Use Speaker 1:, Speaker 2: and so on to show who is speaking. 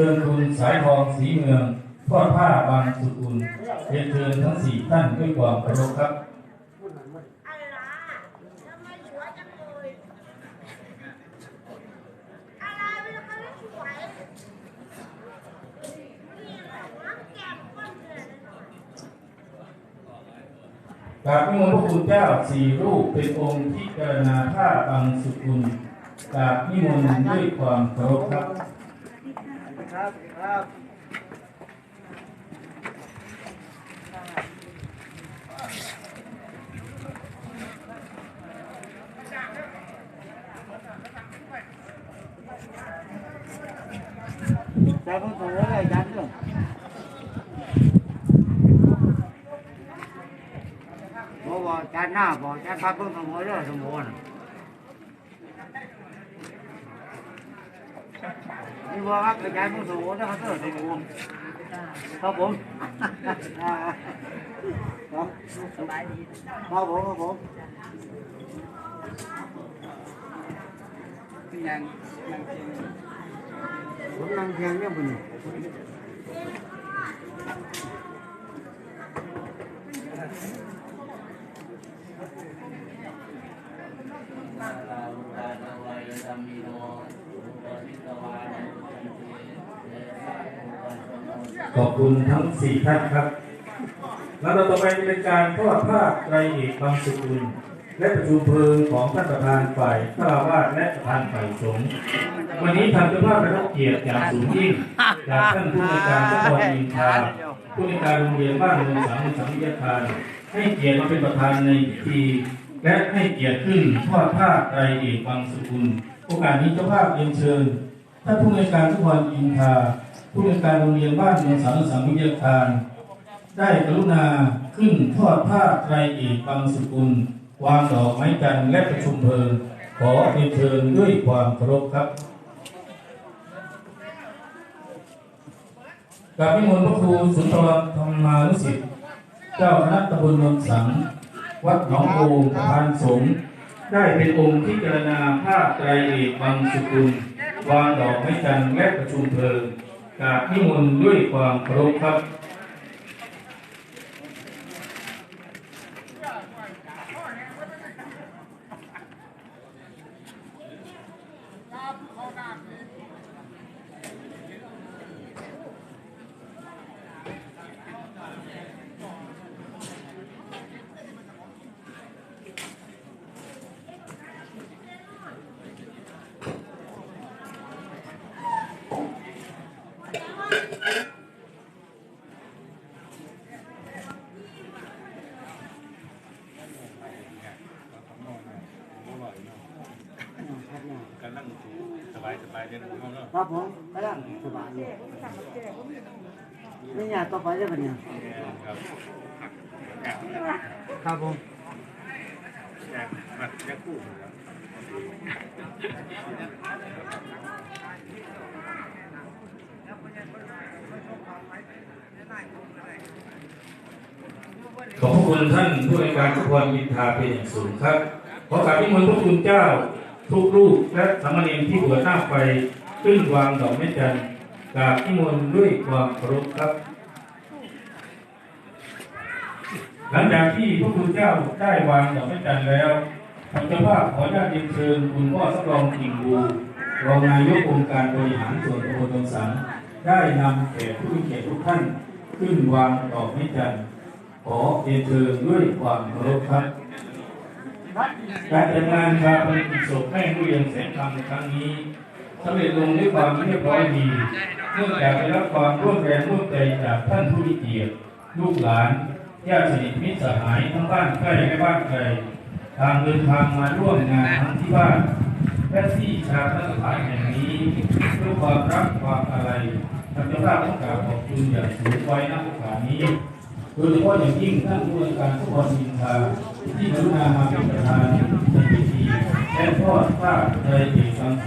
Speaker 1: ชิญคุณสายทองสีเมืองทอดผ้าบางสุกุลเรียนเชิญทั้งสี่ท่านด้วยความเคารพครับ
Speaker 2: มสวยจังเลยอะไรมันก็ไม่สวยนี่แหละน้ำแกงก้นเลยหน่อย
Speaker 1: กราบนิมนต์พระคุณเจ้าสี่รูปเป็นองค์ที่เจรณาผ้าบางสุกุลกราบนิมนต์ด้วยความเคารพครับ
Speaker 3: ครับครับ Dạ con thử này dán rồi. Bố bỏ chán nào bỏ chán phát con thằng mới rồi thằng bố này. นี่ว่าเป็นการผู้สูงนะครับท่านผู้ชมครับผมสบา
Speaker 4: ย
Speaker 3: ดีครับผมครับผม
Speaker 4: ยังยังเพียง
Speaker 3: ผมยังเพียงเนี่ยคุณ
Speaker 1: ขอบคุณทั้งสี่ท่านครับแล้วต่อไปจะเป็นการทอดผ้าไตรเอกบางสุกุลและประชุมเพลิงของท่านประธานฝ่ายฆราวาสและประธานฝ่ายสงฆ์วันนี้ทำเจ้าภาพได้รับเกียรติอย่างสูงยิ่งจากท่านผู้ในการทุกคนอินทาผู้ในการโรงเรียนบ้านเมืองสังสังวิทาคารให้เกียรติมาเป็นประธานในพิธีและให้เกียรติขึ้นทอดผ้าไตรเอกบางสุกุลโอกาสนี้เจ้าภาพเรียนเชิญท่านผู้ในการทุกวันอินทา ผู้ในวยการโรงเรียนบ้านเมืองสังสังวิทยาคาร ได้กรุณาขึ้นทอดผ้าไตรเอกบางสกุล วางดอกไม้จันและประชุมเพลิงขอเรียนเชิญด้วยความเคารพครับกับพิมลพระครูสุนทรธรรมานุสิทธิ์เจ้าคณะตำบลนนสัง วัดหนองโพประธานสงฆ์ได้เป็นองค์ที่เจารณาผ้าไตรเอกบางสกุลวางดอกไม้จันทร์และประชุมเพลิง กราบนิมนต์ด้วยความเคารพครับครับ
Speaker 5: กำลังสบายสบายเดินห้องเนาะ
Speaker 3: ครับผมกำลังสบายอยู่นี่เนี่ยต่อไปได้ปะเนี่ย
Speaker 5: ครับ
Speaker 3: ครับผม
Speaker 5: แจกบัตรแจกคู่ครับ
Speaker 1: ขอบพระคุณท่านผู้ในการทุกวันอินทาเป็นอย่างสูงครับ ขอกราบนิมนต์พระคุณเจ้า ทุกรูปและสามเณรที่หัวหน้าไฟขึ้นวางดอกไม้จันทร์กราบนิมนต์ด้วยความเคารพครับ หลังจากที่พระคุณเจ้าได้วางดอกไม้จันทร์แล้วทางเจ้าภาพขออนุญาตเรียนเชิญคุณพ่อสำรองกิ่งบูรองนายกองค์การบริหารส่วนตำบลดงสัง ได้นำแขกผู้มีเกียรติทุกท่านขึ้นวางดอกไม้จันทร์ขอเรียนเชิญด้วยความเคารพครับ การจัดงานชาปนกิจศพแม่ผู้เรียนแสนคำในครั้งนี้สำเร็จลงด้วยความเรียบร้อยดีเนื่องจากได้รับความร่วมแรงร่วมใจจากท่านผู้มีเกียรติลูกหลานญาติสนิทมิตรสหายทั้งบ้านใกล้และบ้านไกลทางเดินทางมาร่วมงานทั้งที่บ้านและที่ชาปนสถานแห่งนี้ ความรักความอะไรทางเจ้าภาพต้องกราบขอบคุณอย่างสูงไว้ณโอกาสนี้โดยเฉพาะอย่างยิ่งท่านผู้ว่าการทุกคนมินทาที่กรุณามาเป็นประธานในพิธีและทอดผ้าไตรเอกบางส